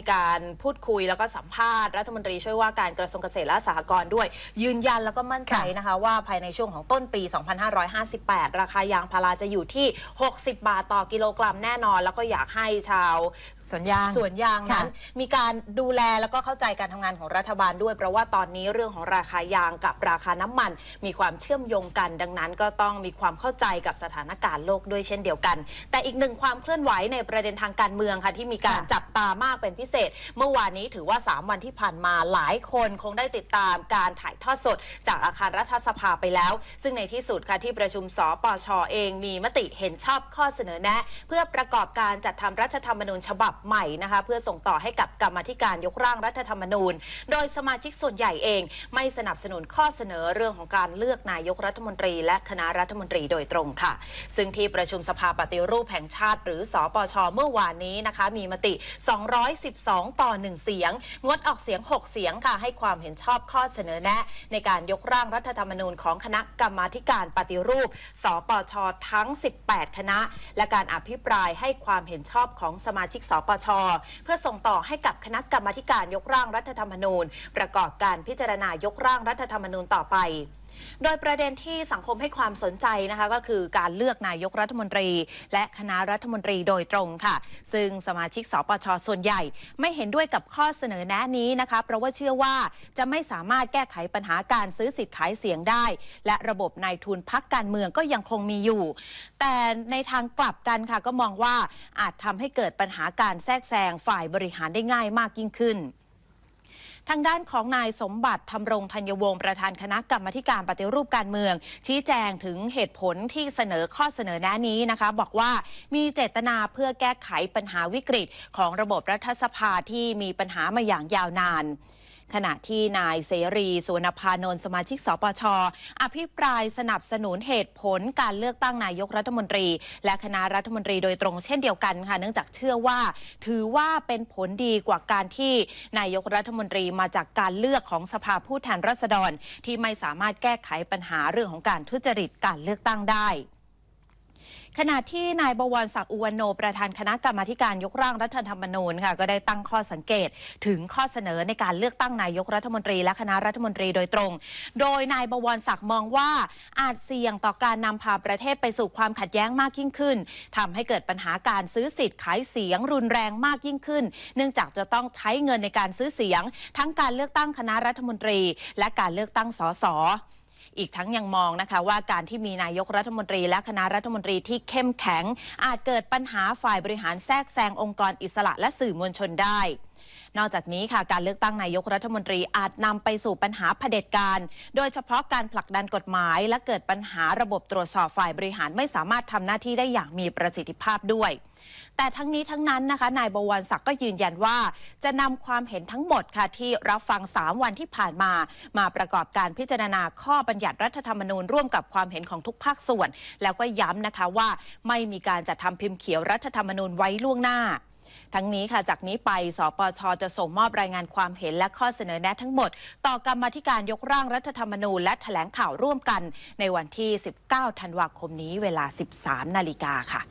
มีการพูดคุยแล้วก็สัมภาษณ์รัฐมนตรีช่วยว่าการกระทรวงเกษตรและสหกรณ์ด้วย ยืนยันแล้วก็มั่นใจนะคะว่าภายในช่วงของต้นปี 2558 ราคายางพาราจะอยู่ที่ 60 บาทต่อกิโลกรัมแน่นอน แล้วก็อยากให้ชาว สวนยาง สวนยางนั้นค่ะมีการดูแลแล้วก็เข้าใจการทำงานของรัฐบาลด้วย เพราะว่าตอนนี้เรื่องของราคายางกับราคาน้ำมัน มีความเชื่อมโยงกัน ดังนั้นก็ต้องมีความเข้าใจกับสถานการณ์โลกด้วยเช่นเดียวกัน แต่อีกหนึ่งความเคลื่อนไหวในประเด็นทางการเมืองค่ะที่มีการค่ะจับตามากเป็นพิเศษ เมื่อวานนี้ถือว่า 3 วันที่ผ่านมาหลายคนคงได้ติดตามการถ่ายทอดสด จากอาคารรัฐสภาไปแล้ว ซึ่งในที่สุดค่ะที่ประชุมสปชเองมีมติเห็นชอบข้อเสนอแนะ เพื่อประกอบการจัดทำรัฐธรรมนูญฉบับใหม่นะคะ เพื่อส่งต่อให้กับกรรมธิการยกร่างรัฐธรรมนูญ โดยสมาชิกส่วนใหญ่เอง ไม่สนับสนุนข้อเสนอเรื่องของการเลือกนายกรัฐมนตรี และคณะรัฐมนตรีโดยตรงค่ะ ซึ่งที่ประชุมสภาปฏิรูปแห่งชาติ หรือสปชเมื่อวานนี้นะคะ มีมติ 212 ต่อ 1 เสียง งดออกเสียง 6 เสียงค่ะ ให้ความเห็นชอบข้อเสนอแนะ ในการยกร่างรัฐธรรมนูญของคณะกรรมาธิการปฏิรูป สปชทั้ง 18 คณะ และการอภิปรายให้ความเห็นชอบของสมาชิกสปช เพื่อส่งต่อให้กับคณะกรรมาธิการยกร่างรัฐธรรมนูญ ประกอบการพิจารณายกร่างรัฐธรรมนูญต่อไป โดยประเด็นที่สังคมให้ความสนใจนะคะก็คือการเลือกนายกรัฐมนตรี และคณะรัฐมนตรีโดยตรงค่ะ ซึ่งสมาชิกสปชส่วนใหญ่ ไม่เห็นด้วยกับข้อเสนอแนะนี้นะคะ เพราะว่าเชื่อว่าจะไม่สามารถแก้ไขปัญหาการซื้อสิทธิ์ขายเสียงได้ และระบบนายทุนพักการเมืองก็ยังคงมีอยู่ แต่ในทางกลับกันค่ะก็มองว่าอาจทำให้เกิดปัญหาการแทรกแซงฝ่ายบริหารได้ง่ายมากยิ่งขึ้น ทางด้านของนายสมบัติธรรมรงธัญวงศ์ประธานคณะกรรมการปฏิรูปการเมือง ชี้แจงถึงเหตุผลที่เสนอข้อเสนอแนะนี้นะคะ บอกว่ามีเจตนาเพื่อแก้ไขปัญหาวิกฤต ของระบบรัฐสภาที่มีปัญหามาอย่างยาวนาน ขณะที่นายเสรีสุวรรณพานนท์สมาชิกสปชอภิปรายสนับสนุนเหตุผลการเลือกตั้งนายกรัฐมนตรี และคณะรัฐมนตรีโดยตรงเช่นเดียวกันค่ะเนื่องจากเชื่อว่า ถือว่าเป็นผลดีกว่าการที่นายกรัฐมนตรีมาจากการเลือกของสภาผู้แทนราษฎร ที่ไม่สามารถแก้ไขปัญหาเรื่องของการทุจริตการเลือกตั้งได้ ขณะที่นายบวรศักดิ์อุวันโน ประธานคณะกรรมาการยกร่างรัฐธรรมนูญค่ะก็ได้ตั้งข้อสังเกตถึงข้อเสนอในการเลือกตั้งนายกรัฐมนตรีและคณะรัฐมนตรีโดยตรง โดยนายบวรศักดิ์มองว่าอาจเสี่ยงต่อการนำพาประเทศไปสู่ความขัดแย้งมากยิ่งขึ้นทำให้เกิดปัญหาการซื้อสิทธิ์ขายเสียงรุนแรงมากยิ่งขึ้น เนื่องจากจะต้องใช้เงินในการซื้อเสียง ทั้งการเลือกตั้งคณะรัฐมนตรี และการเลือกตั้งสส อีกทั้งยังมองนะคะว่าการที่มีนายกรัฐมนตรี และคณะรัฐมนตรีที่เข้มแข็ง อาจเกิดปัญหาฝ่ายบริหารแทรกแซงองค์กรอิสระและสื่อมวลชนได้ นอกจากนี้ค่ะการเลือกตั้งนายกรัฐมนตรีอาจนำไปสู่ปัญหาเผด็จการ โดยเฉพาะการผลักดันกฎหมาย และเกิดปัญหาระบบตรวจสอบฝ่ายบริหารไม่สามารถทำหน้าที่ได้อย่างมีประสิทธิภาพด้วย แต่ทั้งนี้ทั้งนั้นนะคะนายบวรศักดิ์ก็ยืนยันว่า จะนำความเห็นทั้งหมดค่ะที่รับฟัง 3 วันที่ผ่านมา มาประกอบการพิจารณาข้อบัญญัติรัฐธรรมนูญร่วมกับความเห็นของทุกภาคส่วน แล้วก็ย้ำนะคะว่าไม่มีการจัดทำพิมพ์เขียวรัฐธรรมนูญไว้ล่วงหน้า ทั้งนี้ค่ะจากนี้ไปสปชจะส่งมอบรายงานความเห็นและข้อเสนอแนะทั้งหมด ต่อกรรมธิการยกร่างรัฐธรรมนูญและแถลงข่าวร่วมกัน ในวันที่ 19 ธันวาคมนี้เวลา 13 นาฬิกาค่ะ